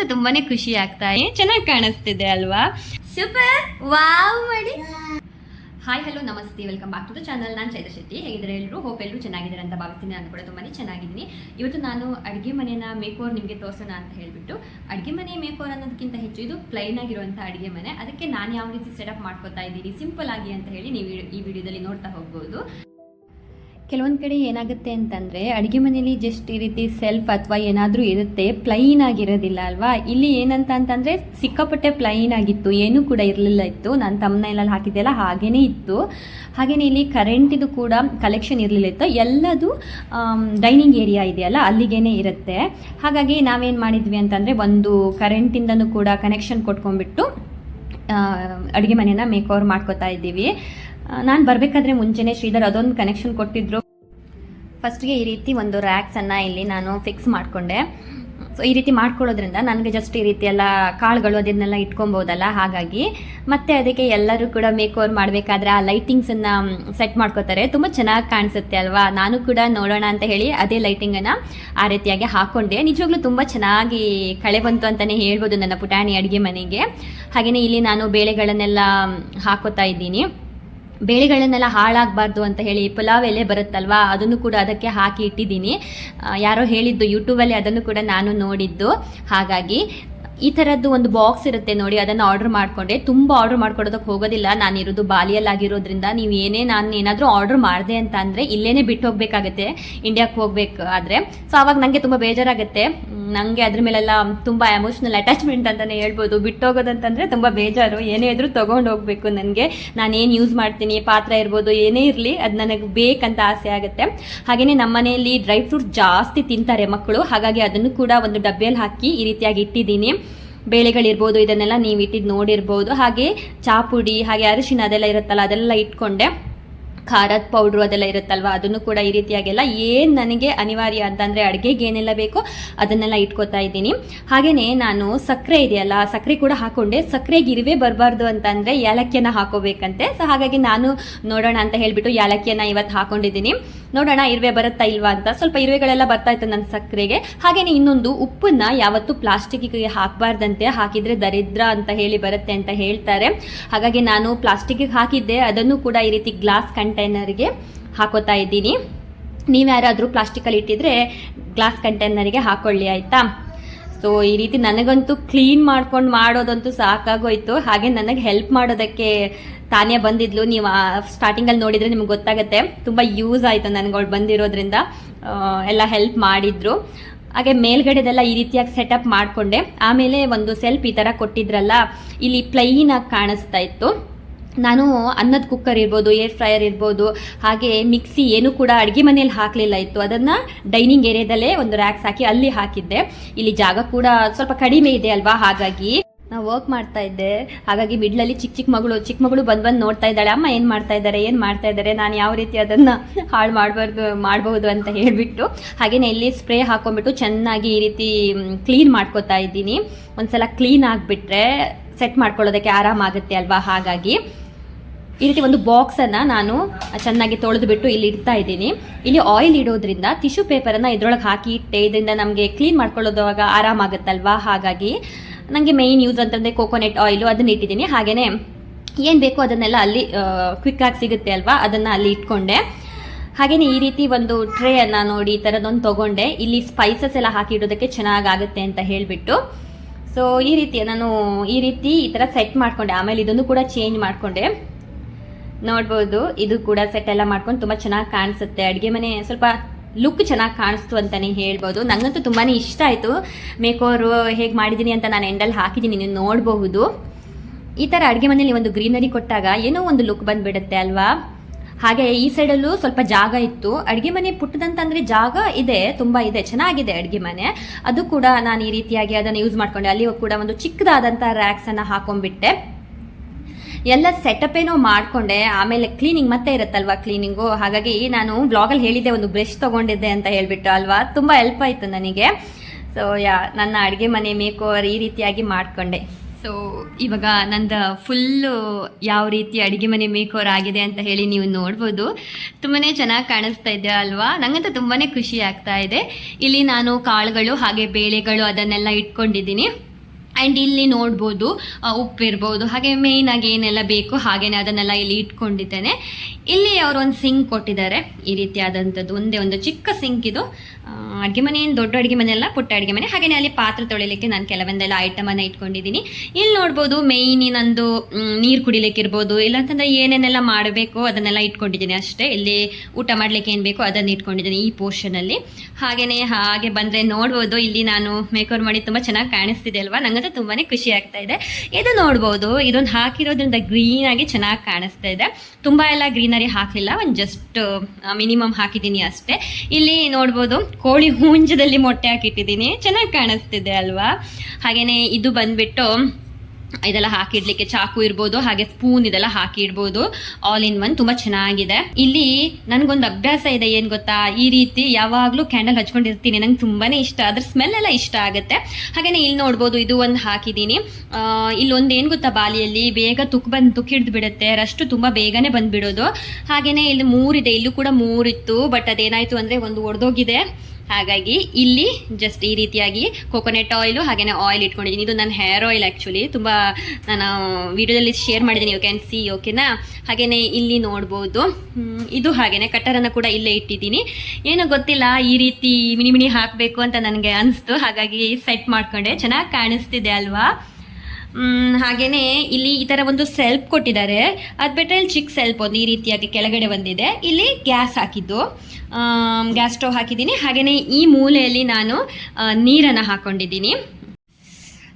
ನಂಗಂತೂ ತುಂಬಾನೇ ಖುಷಿ ಆಗ್ತಾ ಇದೆ. ಚೆನ್ನಾಗಿ ಕಾಣಿಸ್ತಿದೆ ಅಲ್ವಾ? ಸೂಪರ್ ವಾವ್ ಮಾಡಿ ಹಾಯ್ ಹಲೋ ನಮಸ್ತೆ. Welcome back to the channel ನಾನು ಚೈತ್ರ ಶೆಟ್ಟಿ. ಹೇಗಿದ್ದಾರೆ ಎಲ್ಲರೂ ಹೋಪ್ ಎಲ್ಲರೂ ಚೆನ್ನಾಗಿದ್ದಾರೆ ಅಂತ ಭಾವಿಸ್ತೀನಿ. ನಾನು ಕೂಡ ತುಂಬಾ ಚೆನ್ನಾಗಿದ್ದೀನಿ. ಇವತ್ತು ನಾನು ಅಡುಗೆ ಮನೆನ ಮೇಕೋರ್ ನಿಮಗೆ ತೋರಿಸೋಣ ಅಂತ ಹೇಳಿಬಿಟ್ಟು, ಅಡುಗೆ ಮನೆ ಮೇಕೋರ್ ಅನ್ನೋದಕ್ಕಿಂತ ಹೆಚ್ಚು ಇದು ಪ್ಲೈನ್ ಆಗಿರುವಂಥ ಅಡುಗೆ ಮನೆ. ಅದಕ್ಕೆ ನಾನು ಯಾವ ರೀತಿ ಸೆಟಪ್ ಮಾಡ್ಕೋತಾ ಇದ್ದೀನಿ? ಸಿಂಪಲ್ ಆಗಿ ಅಂತ ಹೇಳಿ ನೀವು ಈ ವಿಡಿಯೋದಲ್ಲಿ ನೋಡ್ತಾ ಹೋಗ್ಬೋದು. ಕೆಲವೊಂದು ಕಡೆ ಏನಾಗುತ್ತೆ ಅಂತಂದರೆ, ಅಡುಗೆ ಮನೇಲಿ ಜಸ್ಟ್ ಈ ರೀತಿ ಸೆಲ್ಫ್ ಅಥವಾ ಏನಾದರೂ ಇರುತ್ತೆ ಪ್ಲೈನ್ ಆಗಿರೋದಿಲ್ಲ ಅಲ್ವಾ? ಇಲ್ಲಿ ಏನಂತ ಅಂತಂದರೆ, ಸಿಕ್ಕಾಪಟ್ಟೆ ಪ್ಲೈನ್ ಆಗಿತ್ತು, ಏನೂ ಕೂಡ ಇರಲಿಲ್ಲ ಇತ್ತು. ನಾನು ತಮ್ಮನೆಯಲ್ಲಿ ಹಾಕಿದ್ದೆಲ್ಲ ಹಾಗೇ ಇತ್ತು. ಹಾಗೆಯೇ ಇಲ್ಲಿ ಕರೆಂಟಿದು ಕೂಡ ಕಲೆಕ್ಷನ್ ಇರಲಿಲ್ಲ ಇತ್ತು. ಎಲ್ಲದು ಡೈನಿಂಗ್ ಏರಿಯಾ ಇದೆಯಲ್ಲ ಅಲ್ಲಿಗೇ ಇರುತ್ತೆ. ಹಾಗಾಗಿ ನಾವೇನು ಮಾಡಿದ್ವಿ ಅಂತಂದರೆ, ಒಂದು ಕರೆಂಟಿಂದನೂ ಕೂಡ ಕನೆಕ್ಷನ್ ಕೊಟ್ಕೊಂಡ್ಬಿಟ್ಟು ಅಡುಗೆ ಮನೆಯನ್ನು ಮೇಕ್ ಓವರ್ ಮಾಡ್ಕೋತಾ ಇದ್ದೀವಿ. ನಾನು ಬರಬೇಕಾದ್ರೆ ಮುಂಚೆನೇ ಶ್ರೀಧರ್ ಅದೊಂದು ಕನೆಕ್ಷನ್ ಕೊಟ್ಟಿದ್ರು. ಫಸ್ಟ್ಗೆ ಈ ರೀತಿ ಒಂದು ರ್ಯಾಕ್ಸನ್ನು ಇಲ್ಲಿ ನಾನು ಫಿಕ್ಸ್ ಮಾಡಿಕೊಂಡೆ. ಸೊ ಈ ರೀತಿ ಮಾಡ್ಕೊಳ್ಳೋದ್ರಿಂದ ನನಗೆ ಜಸ್ಟ್ ಈ ರೀತಿ ಎಲ್ಲ ಕಾಳುಗಳು ಅದನ್ನೆಲ್ಲ ಇಟ್ಕೊಬೋದಲ್ಲ, ಹಾಗಾಗಿ. ಮತ್ತೆ ಅದಕ್ಕೆ ಎಲ್ಲರೂ ಕೂಡ ಮೇಕ್ ಓವರ್ ಮಾಡಬೇಕಾದ್ರೆ ಆ ಲೈಟಿಂಗ್ಸನ್ನು ಸೆಟ್ ಮಾಡ್ಕೋತಾರೆ. ತುಂಬ ಚೆನ್ನಾಗಿ ಕಾಣಿಸುತ್ತೆ ಅಲ್ವಾ? ನಾನು ಕೂಡ ನೋಡೋಣ ಅಂತ ಹೇಳಿ ಅದೇ ಲೈಟಿಂಗನ್ನು ಆ ರೀತಿಯಾಗಿ ಹಾಕೊಂಡೆ. ನಿಜವಾಗ್ಲೂ ತುಂಬ ಚೆನ್ನಾಗಿ ಕಳೆ ಬಂತು ಅಂತಲೇ ಹೇಳ್ಬೋದು ನನ್ನ ಪುಟಾಣಿ ಅಡುಗೆ ಮನೆಗೆ. ಹಾಗೆಯೇ ಇಲ್ಲಿ ನಾನು ಬೇಳೆಗಳನ್ನೆಲ್ಲ ಹಾಕೋತಾ ಇದ್ದೀನಿ. ಬೇಳೆಗಳನ್ನೆಲ್ಲ ಹಾಳಾಗಬಾರ್ದು ಅಂತ ಹೇಳಿ ಪುಲಾವ್ ಎಲೆ ಬರುತ್ತಲ್ವಾ, ಅದನ್ನು ಕೂಡ ಅದಕ್ಕೆ ಹಾಕಿ ಇಟ್ಟಿದ್ದೀನಿ. ಯಾರೋ ಹೇಳಿದ್ದು ಯೂಟ್ಯೂಬಲ್ಲಿ ಅದನ್ನು ಕೂಡ ನಾನು ನೋಡಿದ್ದು. ಹಾಗಾಗಿ, ಈ ಥರದ್ದು ಒಂದು ಬಾಕ್ಸ್ ಇರುತ್ತೆ ನೋಡಿ, ಅದನ್ನು ಆರ್ಡರ್ ಮಾಡಿಕೊಂಡೆ. ತುಂಬ ಆರ್ಡರ್ ಮಾಡ್ಕೊಡೋದಕ್ಕೆ ಹೋಗೋದಿಲ್ಲ. ನಾನು ಇರೋದು ಬಾಲಿಯಲ್ಲಾಗಿರೋದ್ರಿಂದ ನೀವು ಏನೇ ನಾನು ಏನಾದರೂ ಆರ್ಡರ್ ಮಾಡಿದೆ ಅಂತ ಅಂದರೆ ಇಲ್ಲೇನೆ ಬಿಟ್ಟು ಹೋಗಬೇಕಾಗತ್ತೆ. ಇಂಡಿಯಾಕ್ಕೆ ಹೋಗ್ಬೇಕು ಆದರೆ ಸೊ ಆವಾಗ ನನಗೆ ತುಂಬ ಬೇಜಾರಾಗುತ್ತೆ. ನನಗೆ ಅದ್ರ ಮೇಲೆಲ್ಲ ತುಂಬ ಎಮೋಷನಲ್ ಅಟ್ಯಾಚ್ಮೆಂಟ್ ಅಂತಲೇ ಹೇಳ್ಬೋದು. ಬಿಟ್ಟೋಗೋದಂತಂದರೆ ತುಂಬ ಬೇಜಾರು. ಏನೇ ಇದ್ರೂ ತೊಗೊಂಡು ಹೋಗಬೇಕು ನನಗೆ. ನಾನು ಏನು ಯೂಸ್ ಮಾಡ್ತೀನಿ, ಪಾತ್ರ ಇರ್ಬೋದು, ಏನೇ ಇರಲಿ, ಅದು ನನಗೆ ಬೇಕಂತ ಆಸೆ ಆಗುತ್ತೆ. ಹಾಗೆಯೇ ನಮ್ಮ ಮನೆಯಲ್ಲಿ ಡ್ರೈ ಫ್ರೂಟ್ಸ್ ಜಾಸ್ತಿ ತಿಂತಾರೆ ಮಕ್ಕಳು. ಹಾಗಾಗಿ ಅದನ್ನು ಕೂಡ ಒಂದು ಡಬ್ಬಿಯಲ್ಲಿ ಹಾಕಿ ಈ ರೀತಿಯಾಗಿ ಇಟ್ಟಿದ್ದೀನಿ. ಬೇಳೆಗಳಿರ್ಬೋದು, ಇದನ್ನೆಲ್ಲ ನೀವು ಇಟ್ಟಿದ್ದು ನೋಡಿರ್ಬೋದು. ಹಾಗೆ ಚಾಪುಡಿ, ಹಾಗೆ ಅರಿಶಿನ ಅದೆಲ್ಲ ಇರುತ್ತಲ್ಲ, ಅದೆಲ್ಲ ಇಟ್ಕೊಂಡೆ. ಖಾರದ ಪೌಡ್ರು ಅದೆಲ್ಲ ಇರುತ್ತಲ್ವ? ಅದನ್ನು ಕೂಡ ಈ ರೀತಿಯಾಗೆಲ್ಲ ಏನು ನನಗೆ ಅನಿವಾರ್ಯ ಅಂತಂದರೆ ಅಡುಗೆಗೆ ಏನೆಲ್ಲ ಬೇಕೋ ಅದನ್ನೆಲ್ಲ ಇಟ್ಕೋತಾ ಇದ್ದೀನಿ. ಹಾಗೆಯೇ ನಾನು ಸಕ್ಕರೆ ಇದೆಯಲ್ಲ ಸಕ್ಕರೆ ಕೂಡ ಹಾಕೊಂಡೆ. ಸಕ್ಕರೆಗೆ ಇರುವೆ ಬರಬಾರ್ದು ಅಂತಂದರೆ ಏಲಕ್ಕಿಯನ್ನು ಹಾಕೋಬೇಕಂತೆ. ಸೊ ಹಾಗಾಗಿ ನಾನು ನೋಡೋಣ ಅಂತ ಹೇಳಿಬಿಟ್ಟು ಏಲಕ್ಕಿಯನ್ನು ಇವತ್ತು ಹಾಕೊಂಡಿದ್ದೀನಿ. ನೋಡೋಣ ಇರುವೆ ಬರುತ್ತಾ ಇಲ್ವಾ ಅಂತ. ಸ್ವಲ್ಪ ಇರುವೆಗಳೆಲ್ಲ ಬರ್ತಾ ಇತ್ತು ನನ್ನ ಸಕ್ಕರೆಗೆ. ಹಾಗೆಯೇ ಇನ್ನೊಂದು ಉಪ್ಪನ್ನ ಯಾವತ್ತೂ ಪ್ಲಾಸ್ಟಿಕ್ಗೆ ಹಾಕಬಾರ್ದಂತೆ, ಹಾಕಿದ್ರೆ ದರಿದ್ರ ಅಂತ ಹೇಳಿ ಬರುತ್ತೆ ಅಂತ ಹೇಳ್ತಾರೆ. ಹಾಗಾಗಿ ನಾನು ಪ್ಲಾಸ್ಟಿಕ್ಗೆ ಹಾಕಿದ್ದೆ. ಅದನ್ನು ಕೂಡ ಈ ರೀತಿ ಗ್ಲಾಸ್ ಕಂಟೈನರ್ಗೆ ಹಾಕೋತಾ ಇದ್ದೀನಿ. ಯಾರಾದರೂ ಪ್ಲಾಸ್ಟಿಕಲ್ಲಿ ಇಟ್ಟಿದ್ರೆ ಗ್ಲಾಸ್ ಕಂಟೈನರ್ಗೆ ಹಾಕೊಳ್ಳಿ, ಆಯಿತಾ? ಸೊ ಈ ರೀತಿ ನನಗಂತೂ ಕ್ಲೀನ್ ಮಾಡ್ಕೊಂಡು ಮಾಡೋದಂತೂ ಸಾಕಾಗೋಯ್ತು. ಹಾಗೆ ನನಗೆ ಹೆಲ್ಪ್ ಮಾಡೋದಕ್ಕೆ ತಾನೇ ಬಂದಿದ್ಲು. ನೀವು ಸ್ಟಾರ್ಟಿಂಗಲ್ಲಿ ನೋಡಿದರೆ ನಿಮ್ಗೆ ಗೊತ್ತಾಗುತ್ತೆ. ತುಂಬ ಯೂಸ್ ಆಯಿತು ನನಗೆ ಅವ್ಳು ಬಂದಿರೋದ್ರಿಂದ. ಎಲ್ಲ ಹೆಲ್ಪ್ ಮಾಡಿದ್ರು. ಹಾಗೆ ಮೇಲ್ಗಡೆದೆಲ್ಲ ಈ ರೀತಿಯಾಗಿ ಸೆಟಪ್ ಮಾಡಿಕೊಂಡೆ. ಆಮೇಲೆ ಒಂದು ಸೆಲ್ಫ್ ಈ ಥರ ಕೊಟ್ಟಿದ್ರಲ್ಲ, ಇಲ್ಲಿ ಪ್ಲೈನ್ ಆಗಿ ಕಾಣಿಸ್ತಾ ಇತ್ತು. ನಾನು ಅನ್ನದ ಕುಕ್ಕರ್ ಇರ್ಬೋದು ಏರ್ ಫ್ರೈಯರ್ ಇರ್ಬೋದು, ಹಾಗೆ ಮಿಕ್ಸಿ ಏನು ಕೂಡ ಅಡುಗೆ ಮನೆಯಲ್ಲಿ ಹಾಕಲಿಲ್ಲ ಇತ್ತು. ಅದನ್ನು ಡೈನಿಂಗ್ ಏರಿಯಾದಲ್ಲೇ ಒಂದು ರ್ಯಾಕ್ಸ್ ಹಾಕಿ ಅಲ್ಲಿ ಹಾಕಿದ್ದೆ. ಇಲ್ಲಿ ಜಾಗ ಕೂಡ ಸ್ವಲ್ಪ ಕಡಿಮೆ ಇದೆ ಅಲ್ವಾ? ಹಾಗಾಗಿ ವರ್ಕ್ ಮಾಡ್ತಾ ಇದ್ದೆ. ಹಾಗಾಗಿ ಮಿಡ್ಲಲ್ಲಿ ಚಿಕ್ಕ ಚಿಕ್ಕ ಮಗಳು ಚಿಕ್ಕ ಮಗಳು ಬಂದು ಬಂದು ನೋಡ್ತಾ ಇದ್ದಾಳೆ. ಅಮ್ಮ ಏನು ಮಾಡ್ತಾ ಇದ್ದಾರೆ, ಏನು ಮಾಡ್ತಾ ಇದ್ದಾರೆ, ನಾನು ಯಾವ ರೀತಿ ಅದನ್ನು ಹಾಳು ಮಾಡಬಾರ್ದು, ಮಾಡಬಹುದು ಅಂತ ಹೇಳಿಬಿಟ್ಟು ಹಾಗೆಯೇ ಇಲ್ಲಿ ಸ್ಪ್ರೇ ಹಾಕೊಂಡ್ಬಿಟ್ಟು ಚೆನ್ನಾಗಿ ಈ ರೀತಿ ಕ್ಲೀನ್ ಮಾಡ್ಕೋತಾ ಇದ್ದೀನಿ. ಒಂದ್ಸಲ ಕ್ಲೀನ್ ಆಗಿಬಿಟ್ರೆ ಸೆಟ್ ಮಾಡ್ಕೊಳ್ಳೋದಕ್ಕೆ ಆರಾಮಾಗುತ್ತೆ ಅಲ್ವಾ? ಹಾಗಾಗಿ ಈ ರೀತಿ ಒಂದು ಬಾಕ್ಸನ್ನು ನಾನು ಚೆನ್ನಾಗಿ ತೊಳೆದು ಬಿಟ್ಟು ಇಲ್ಲಿ ಇಡ್ತಾ ಇದ್ದೀನಿ. ಇಲ್ಲಿ ಆಯಿಲ್ ಇಡೋದ್ರಿಂದ ಟಿಶ್ಯೂ ಪೇಪರನ್ನು ಇದ್ರೊಳಗೆ ಹಾಕಿ ಇಟ್ಟೆ, ಇದರಿಂದ ನಮಗೆ ಕ್ಲೀನ್ ಮಾಡ್ಕೊಳ್ಳೋದಾಗ ಆರಾಮಾಗುತ್ತಲ್ವಾ ಹಾಗಾಗಿ ನನಗೆ ಮೇಯ್ನ್ ಯೂಸ್ ಅಂತಂದರೆ ಕೋಕೋನಟ್ ಆಯಿಲು ಅದನ್ನ ಇಟ್ಟಿದ್ದೀನಿ. ಹಾಗೆಯೇ ಏನು ಬೇಕೋ ಅದನ್ನೆಲ್ಲ ಅಲ್ಲಿ ಕ್ವಿಕ್ಕಾಗಿ ಸಿಗುತ್ತೆ ಅಲ್ವಾ? ಅದನ್ನು ಅಲ್ಲಿ ಇಟ್ಕೊಂಡೆ. ಹಾಗೆಯೇ ಈ ರೀತಿ ಒಂದು ಟ್ರೇಯನ್ನು ನೋಡಿ, ಈ ಥರದೊಂದು ತೊಗೊಂಡೆ. ಇಲ್ಲಿ ಸ್ಪೈಸಸ್ ಎಲ್ಲ ಹಾಕಿ ಇಡೋದಕ್ಕೆ ಚೆನ್ನಾಗಾಗುತ್ತೆ ಅಂತ ಹೇಳಿಬಿಟ್ಟು. ಸೊ ಈ ರೀತಿ ನಾನು ಈ ರೀತಿ ಈ ಥರ ಸೆಟ್ ಮಾಡ್ಕೊಂಡೆ. ಆಮೇಲೆ ಇದನ್ನು ಕೂಡ ಚೇಂಜ್ ಮಾಡಿಕೊಂಡೆ. ನೋಡ್ಬೋದು, ಇದು ಕೂಡ ಸೆಟ್ ಎಲ್ಲ ಮಾಡ್ಕೊಂಡು ತುಂಬ ಚೆನ್ನಾಗಿ ಕಾಣಿಸುತ್ತೆ. ಅಡುಗೆ ಮನೆ ಸ್ವಲ್ಪ ಲುಕ್ ಚೆನ್ನಾಗಿ ಕಾಣಿಸ್ತು ಅಂತಲೇ ಹೇಳ್ಬೋದು. ನನಗಂತೂ ತುಂಬಾ ಇಷ್ಟ ಆಯಿತು. ಮೇಕೋರು ಹೇಗೆ ಮಾಡಿದ್ದೀನಿ ಅಂತ ನಾನು ಎಂಡಲ್ಲಿ ಹಾಕಿದ್ದೀನಿ ನೀವು ನೋಡಬಹುದು. ಈ ಥರ ಅಡುಗೆ ಮನೇಲಿ ಒಂದು ಗ್ರೀನರಿ ಕೊಟ್ಟಾಗ ಏನೋ ಒಂದು ಲುಕ್ ಬಂದುಬಿಡುತ್ತೆ ಅಲ್ವಾ? ಹಾಗೆ ಈ ಸೈಡಲ್ಲೂ ಸ್ವಲ್ಪ ಜಾಗ ಇತ್ತು. ಅಡುಗೆ ಮನೆ ಪುಟ್ಟದಂತಂದರೆ ಜಾಗ ಇದೆ, ತುಂಬ ಇದೆ, ಚೆನ್ನಾಗಿದೆ ಅಡುಗೆ ಮನೆ. ಅದು ಕೂಡ ನಾನು ಈ ರೀತಿಯಾಗಿ ಅದನ್ನು ಯೂಸ್ ಮಾಡಿಕೊಂಡೆ. ಅಲ್ಲಿ ಕೂಡ ಒಂದು ಚಿಕ್ಕದಾದಂಥ ರ್ಯಾಕ್ಸನ್ನು ಹಾಕೊಂಡ್ಬಿಟ್ಟೆ. ಎಲ್ಲ ಸೆಟಪ್ ಏನೋ ಮಾಡಿಕೊಂಡೆ, ಆಮೇಲೆ ಕ್ಲೀನಿಂಗ್ ಮತ್ತೆ ಇರುತ್ತಲ್ವಾ ಕ್ಲೀನಿಂಗು ಹಾಗಾಗಿ ನಾನು ಬ್ಲಾಗಲ್ಲಿ ಹೇಳಿದ್ದೆ, ಒಂದು ಬ್ರಷ್ ತೊಗೊಂಡಿದ್ದೆ ಅಂತ ಹೇಳಿಬಿಟ್ಟು ಅಲ್ವಾ? ತುಂಬ ಹೆಲ್ಪ್ ಆಯಿತು ನನಗೆ. ಸೊ ಯಾ, ನನ್ನ ಅಡುಗೆ ಮನೆ ಮೇಕ್ ಈ ರೀತಿಯಾಗಿ ಮಾಡಿಕೊಂಡೆ. ಸೊ ಇವಾಗ ನಂದು ಫುಲ್ಲು ಯಾವ ರೀತಿ ಅಡುಗೆ ಮನೆ ಮೇಕೋರ್ ಆಗಿದೆ ಅಂತ ಹೇಳಿ ನೀವು ನೋಡ್ಬೋದು. ತುಂಬಾ ಚೆನ್ನಾಗಿ ಕಾಣಿಸ್ತಾ ಇದೆ ಅಲ್ವಾ? ನನಗಂತೂ ತುಂಬಾ ಖುಷಿ ಆಗ್ತಾ ಇದೆ. ಇಲ್ಲಿ ನಾನು ಕಾಳುಗಳು ಹಾಗೆ ಬೇಳೆಗಳು ಅದನ್ನೆಲ್ಲ ಇಟ್ಕೊಂಡಿದ್ದೀನಿ. ಆ್ಯಂಡ್ ಇಲ್ಲಿ ನೋಡ್ಬೋದು ಉಪ್ಪು ಇರ್ಬೋದು, ಹಾಗೆ ಮೇಯ್ನಾಗಿ ಏನೆಲ್ಲ ಬೇಕು ಹಾಗೇನೆ ಅದನ್ನೆಲ್ಲ ಇಲ್ಲಿ ಇಟ್ಕೊಂಡಿದ್ದೇನೆ. ಇಲ್ಲಿ ಅವರು ಒಂದು ಸಿಂಕ್ ಕೊಟ್ಟಿದ್ದಾರೆ, ಈ ರೀತಿಯಾದಂಥದ್ದು. ಒಂದೇ ಒಂದು ಚಿಕ್ಕ ಸಿಂಕ್ ಇದು. ಅಡುಗೆ ಮನೆ ಏನು, ದೊಡ್ಡ ಅಡುಗೆ ಮನೆ ಅಲ್ಲ, ಪುಟ್ಟ ಅಡುಗೆ ಮನೆ. ಹಾಗೆಯೇ ಅಲ್ಲಿ ಪಾತ್ರೆ ತೊಳಿಲಿಕ್ಕೆ ನಾನು ಕೆಲವೊಂದೆಲ್ಲ ಐಟಮನ್ನು ಇಟ್ಕೊಂಡಿದ್ದೀನಿ. ಇಲ್ಲಿ ನೋಡ್ಬೋದು ಮೇಯ್ನ್ ನಂದು ನೀರು ಕುಡಿಲಿಕ್ಕಿರ್ಬೋದು ಇಲ್ಲಾಂತಂದ್ರೆ ಏನೇನೆಲ್ಲ ಮಾಡಬೇಕು ಅದನ್ನೆಲ್ಲ ಇಟ್ಕೊಂಡಿದ್ದೀನಿ ಅಷ್ಟೇ. ಇಲ್ಲಿ ಊಟ ಮಾಡಲಿಕ್ಕೆ ಏನು ಬೇಕೋ ಅದನ್ನು ಇಟ್ಕೊಂಡಿದ್ದೀನಿ ಈ ಪೋರ್ಷನಲ್ಲಿ ಹಾಗೆಯೇ ಹಾಗೆ ಬಂದರೆ ನೋಡ್ಬೋದು, ಇಲ್ಲಿ ನಾನು ಮೇಕೋರ್ ಮಾಡಿ ತುಂಬ ಚೆನ್ನಾಗಿ ಕಾಣಿಸ್ತಿದೆ ಅಲ್ವಾ? ನಂಗಂತೂ ತುಂಬಾ ಖುಷಿ ಆಗ್ತಾ ಇದೆ. ಇದು ನೋಡ್ಬೋದು, ಇದೊಂದು ಹಾಕಿರೋದ್ರಿಂದ ಗ್ರೀನ್ ಆಗಿ ಚೆನ್ನಾಗಿ ಕಾಣಿಸ್ತಾ ಇದೆ. ತುಂಬಾ ಎಲ್ಲ ಗ್ರೀನರಿ ಹಾಕಲಿಲ್ಲ, ಒಂದು ಜಸ್ಟ್ ಮಿನಿಮಮ್ ಹಾಕಿದ್ದೀನಿ ಅಷ್ಟೇ. ಇಲ್ಲಿ ನೋಡ್ಬೋದು, ಕೋಳಿ ಹೂಂಜದಲ್ಲಿ ಮೊಟ್ಟೆ ಹಾಕಿಟ್ಟಿದ್ದೀನಿ. ಚೆನ್ನಾಗಿ ಕಾಣಿಸ್ತಿದೆ ಅಲ್ವಾ? ಹಾಗೆಯೇ ಇದು ಬಂದ್ಬಿಟ್ಟು ಇದೆಲ್ಲ ಹಾಕಿಡ್ಲಿಕ್ಕೆ ಚಾಕು ಇರ್ಬೋದು ಹಾಗೆ ಸ್ಪೂನ್ ಇದೆಲ್ಲ ಹಾಕಿ ಇಡ್ಬೋದು ಆಲ್ ಇನ್ ಒನ್ ತುಂಬಾ ಚೆನ್ನಾಗಿದೆ. ಇಲ್ಲಿ ನನ್ಗೊಂದು ಅಭ್ಯಾಸ ಇದೆ ಏನ್ ಗೊತ್ತಾ? ಈ ರೀತಿ ಯಾವಾಗ್ಲೂ ಕ್ಯಾಂಡಲ್ ಹಚ್ಕೊಂಡಿರ್ತೀನಿ. ನಂಗೆ ತುಂಬಾನೇ ಇಷ್ಟ. ಅದ್ರ ಸ್ಮೆಲ್ ಎಲ್ಲ ಇಷ್ಟ ಆಗುತ್ತೆ. ಹಾಗೇನೆ ಇಲ್ಲಿ ನೋಡ್ಬೋದು ಇದು ಒಂದು ಹಾಕಿದ್ದೀನಿ. ಆ, ಇಲ್ಲೊಂದು ಏನ್ ಗೊತ್ತಾ ಬಾಲಿಯಲ್ಲಿ? ಬೇಗ ತುಕ್ ಬಂದು ತುಕ್ ಹಿಡ್ದು ಬಿಡುತ್ತೆ. ರಷ್ಟು ತುಂಬಾ ಬೇಗನೆ ಬಂದ್ಬಿಡೋದು. ಹಾಗೇನೆ ಇಲ್ಲಿ ಮೂರಿದೆ. ಇಲ್ಲೂ ಕೂಡ ಮೂರಿತ್ತು ಬಟ್ ಅದೇನಾಯ್ತು ಅಂದ್ರೆ ಒಂದು ಒಡೆದೋಗಿದೆ. ಹಾಗಾಗಿ ಇಲ್ಲಿ ಜಸ್ಟ್ ಈ ರೀತಿಯಾಗಿ ಕೊಕೊನೆಟ್ ಆಯಿಲು ಹಾಗೆಯೇ ಆಯಿಲ್ ಇಟ್ಕೊಂಡಿದ್ದೀನಿ. ಇದು ನನ್ನ ಹೇರ್ ಆಯಿಲ್ ಆ್ಯಕ್ಚುಲಿ ತುಂಬ ನಾನು ವಿಡಿಯೋದಲ್ಲಿ ಶೇರ್ ಮಾಡಿದ್ದೀನಿ ಯು ಕ್ಯಾನ್ ಸಿ ಓಕೆನಾ ಹಾಗೆಯೇ ಇಲ್ಲಿ ನೋಡ್ಬೋದು. ಇದು ಹಾಗೆಯೇ ಕಟ್ಟರನ್ನು ಕೂಡ ಇಲ್ಲೇ ಇಟ್ಟಿದ್ದೀನಿ. ಏನೋ ಗೊತ್ತಿಲ್ಲ, ಈ ರೀತಿ ಮಿನಿ ಮಿನಿ ಹಾಕಬೇಕು ಅಂತ ನನಗೆ ಅನಿಸ್ತು. ಹಾಗಾಗಿ ಸೆಟ್ ಮಾಡ್ಕೊಂಡೆ. ಚೆನ್ನಾಗಿ ಕಾಣಿಸ್ತಿದೆ ಅಲ್ವಾ? ಮ್, ಹಾಗೇನೆ ಇಲ್ಲಿ ಈ ತರ ಒಂದು ಸೆಲ್ಫ್ ಕೊಟ್ಟಿದ್ದಾರೆ. ಅದು ಬಿಟ್ಟರೆ ಇಲ್ಲಿ ಚಿಕ್ಕ ಸೆಲ್ಫ್ ಒಂದು ಈ ರೀತಿಯಾಗಿ ಕೆಳಗಡೆ ಬಂದಿದೆ. ಇಲ್ಲಿ ಗ್ಯಾಸ್ ಹಾಕಿದ್ದು. ಗ್ಯಾಸ್ ಸ್ಟವ್ ಹಾಕಿದ್ದೀನಿ. ಹಾಗೆಯೇ ಈ ಮೂಲೆಯಲ್ಲಿ ನಾನು ನೀರನ್ನು ಹಾಕೊಂಡಿದ್ದೀನಿ.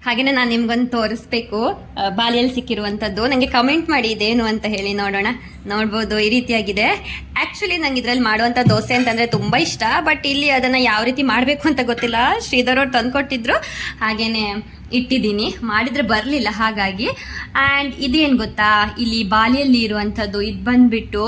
ಹಾಗೇನೆ ನಾನು ನಿಮ್ಗೊಂದು ತೋರಿಸ್ಬೇಕು. ಬಾಲಿಯಲ್ಲಿ ಸಿಕ್ಕಿರುವಂಥದ್ದು ನನಗೆ ಕಮೆಂಟ್ ಮಾಡಿ ಇದೇನು ಅಂತ ಹೇಳಿ ನೋಡೋಣ. ನೋಡ್ಬೋದು, ಈ ರೀತಿಯಾಗಿದೆ. ಆ್ಯಕ್ಚುಲಿ ನಂಗೆ ಇದರಲ್ಲಿ ಮಾಡುವಂಥ ದೋಸೆ ಅಂತಂದರೆ ತುಂಬ ಇಷ್ಟ. ಬಟ್ ಇಲ್ಲಿ ಅದನ್ನು ಯಾವ ರೀತಿ ಮಾಡಬೇಕು ಅಂತ ಗೊತ್ತಿಲ್ಲ. ಶ್ರೀಧರ್ ಅವ್ರು ತಂದುಕೊಟ್ಟಿದ್ರು. ಹಾಗೇನೆ ಇಟ್ಟಿದ್ದೀನಿ. ಮಾಡಿದ್ರೆ ಬರಲಿಲ್ಲ ಹಾಗಾಗಿ. ಆ್ಯಂಡ್ ಇದೇನು ಗೊತ್ತಾ? ಇಲ್ಲಿ ಬಾಲಿಯಲ್ಲಿ ಇರುವಂಥದ್ದು ಇದು ಬಂದುಬಿಟ್ಟು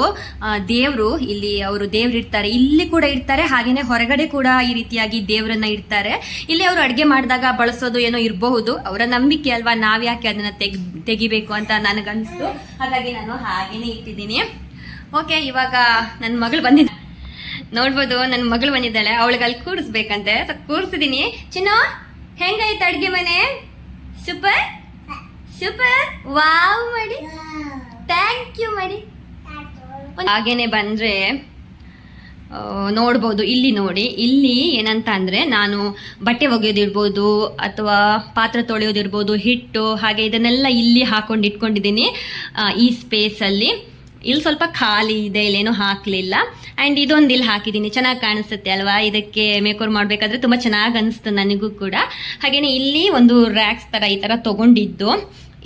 ದೇವರು ಇಲ್ಲಿ ಅವರು ದೇವ್ರು ಇರ್ತಾರೆ ಇಲ್ಲಿ ಕೂಡ ಇರ್ತಾರೆ ಹಾಗೇನೆ ಹೊರಗಡೆ ಕೂಡ ಈ ರೀತಿಯಾಗಿ ದೇವರನ್ನ ಇಡ್ತಾರೆ. ಇಲ್ಲಿ ಅವರು ಅಡುಗೆ ಮಾಡಿದಾಗ ಬಳಸೋದು ಏನೋ ಇರಬಹುದು. ಅವರ ನಂಬಿಕೆ ಅಲ್ವಾ? ನಾವು ಯಾಕೆ ಅದನ್ನು ತೆಗ್, ತೆಗಿಬೇಕು ಅಂತ ನನಗನ್ನಿಸ್ತು. ಹಾಗಾಗಿ ನಾನು ಹಾಗೇನೆ ಇಟ್ಟಿದ್ದೀನಿ. ಓಕೆ ಇವಾಗ ನನ್ನ ಮಗಳು ಬಂದಿದ್ದ, ನೋಡ್ಬೋದು ನನ್ನ ಮಗಳು ಬಂದಿದ್ದಾಳೆ, ಅವಳಿಗೆ ಅಲ್ಲಿ ಕೂರಿಸ್ಬೇಕಂತೆ. ಸೊ ಕೂರಿಸಿದೀನಿ. ಚಿನ್ನು, ಹೆಂಗಾಯ್ತು ಅಡುಗೆ ಮನೆ? ಸೂಪರ್ ಸೂಪರ್ ವಾವ್ ಮಾಡಿ? ಥ್ಯಾಂಕ್ ಯು ಮಾಡಿ? ಹಾಗೇನೆ ಬಂದ್ರೆ ನೋಡ್ಬೋದು, ಇಲ್ಲಿ ನೋಡಿ. ಇಲ್ಲಿ ಏನಂತ ಅಂದರೆ ನಾನು ಬಟ್ಟೆ ಒಗೆಯೋದಿರ್ಬೋದು ಅಥವಾ ಪಾತ್ರೆ ತೊಳೆಯೋದಿರ್ಬೋದು, ಹಿಟ್ಟು ಹಾಗೆ ಇದನ್ನೆಲ್ಲ ಇಲ್ಲಿ ಹಾಕೊಂಡು ಇಟ್ಕೊಂಡಿದ್ದೀನಿ ಈ ಸ್ಪೇಸಲ್ಲಿ ಇಲ್ಲಿ ಸ್ವಲ್ಪ ಖಾಲಿ ಇದೆ, ಇಲ್ಲೇನು ಹಾಕಲಿಲ್ಲ. ಆ್ಯಂಡ್ ಇದೊಂದು ಇಲ್ಲಿ ಹಾಕಿದ್ದೀನಿ ಚೆನ್ನಾಗಿ ಕಾಣಿಸುತ್ತೆ ಅಲ್ವಾ? ಇದಕ್ಕೆ ಮೇಕೋರ್ ಮಾಡಬೇಕಾದ್ರೆ ತುಂಬ ಚೆನ್ನಾಗಿ ಅನಿಸ್ತು ನನಗೂ ಕೂಡ. ಹಾಗೆಯೇ ಇಲ್ಲಿ ಒಂದು ರ್ಯಾಕ್ಸ್ ಥರ ಈ ಥರ ತೊಗೊಂಡಿದ್ದು.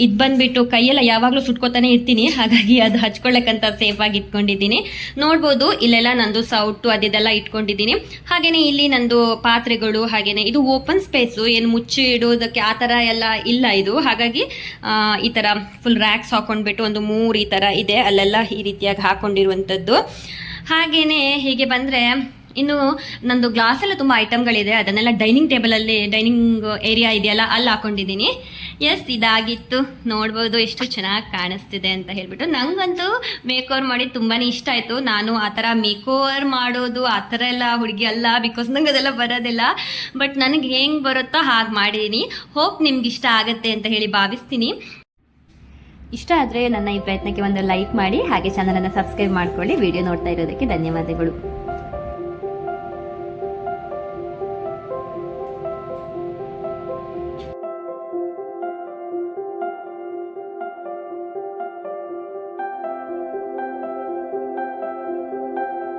ಇದು ಬಂದ್ಬಿಟ್ಟು ಕೈಯೆಲ್ಲ ಯಾವಾಗಲೂ ಸುಟ್ಕೋತಾನೆ ಇರ್ತೀನಿ. ಹಾಗಾಗಿ ಅದು ಹಚ್ಕೊಳ್ಳೋಕ್ಕಂತ ಸೇಫ್ ಆಗಿ ಇಟ್ಕೊಂಡಿದ್ದೀನಿ. ನೋಡ್ಬೋದು, ಇಲ್ಲೆಲ್ಲ ನಂದು ಸೌಟು ಅದಿದೆಲ್ಲ ಇಟ್ಕೊಂಡಿದ್ದೀನಿ. ಹಾಗೆಯೇ ಇಲ್ಲಿ ನಂದು ಪಾತ್ರೆಗಳು ಹಾಗೆಯೇ ಇದು ಓಪನ್ ಸ್ಪೇಸು ಏನು ಮುಚ್ಚಿ ಇಡೋದಕ್ಕೆ ಆ ಥರ ಎಲ್ಲ ಇಲ್ಲ ಇದು. ಹಾಗಾಗಿ ಈ ಥರ ಫುಲ್ ರ್ಯಾಕ್ಸ್ ಹಾಕೊಂಡ್ಬಿಟ್ಟು ಒಂದು ಮೂರು ಈ ಥರ ಇದೆ. ಅಲ್ಲೆಲ್ಲ ಈ ರೀತಿಯಾಗಿ ಹಾಕೊಂಡಿರುವಂಥದ್ದು. ಹಾಗೆಯೇ ಹೀಗೆ ಬಂದರೆ ಇನ್ನು ನಂದು ಎಲ್ಲ ತುಂಬ ಐಟಮ್ಗಳಿದೆ ಅದನ್ನೆಲ್ಲ ಡೈನಿಂಗ್ ಟೇಬಲಲ್ಲಿ, ಡೈನಿಂಗ್ ಏರಿಯಾ ಇದೆಯಲ್ಲ, ಅಲ್ಲಿ ಹಾಕೊಂಡಿದ್ದೀನಿ. ಎಸ್, ಇದಾಗಿತ್ತು. ನೋಡ್ಬೋದು ಎಷ್ಟು ಚೆನ್ನಾಗಿ ಕಾಣಿಸ್ತಿದೆ ಅಂತ ಹೇಳ್ಬಿಟ್ಟು. ನಂಗಂತೂ ಮೇಕೋವರ್ ಮಾಡಿ ತುಂಬಾ ಇಷ್ಟ ಆಯಿತು. ನಾನು ಆ ಥರ ಓವರ್ ಮಾಡೋದು, ಆ ಥರ ಎಲ್ಲ ಹುಡುಗಿ ಅಲ್ಲ ಬಿಕಾಸ್ ನಂಗೆ ಅದೆಲ್ಲ ಬರೋದಿಲ್ಲ. ಬಟ್ ನನಗೆ ಹೆಂಗ್ ಬರುತ್ತೋ ಹಾಗೆ ಮಾಡಿದ್ದೀನಿ ಹೋಪ್ ನಿಮ್ಗೆ ಇಷ್ಟ ಆಗುತ್ತೆ ಅಂತ ಹೇಳಿ ಭಾವಿಸ್ತೀನಿ. ಇಷ್ಟ ಆದರೆ ನನ್ನ ಈ ಪ್ರಯತ್ನಕ್ಕೆ ಒಂದು ಲೈಕ್ ಮಾಡಿ, ಹಾಗೆ ಚಾನಲನ್ನು ಸಬ್ಸ್ಕ್ರೈಬ್ ಮಾಡ್ಕೊಳ್ಳಿ. ವಿಡಿಯೋ ನೋಡ್ತಾ ಇರೋದಕ್ಕೆ ಧನ್ಯವಾದಗಳು.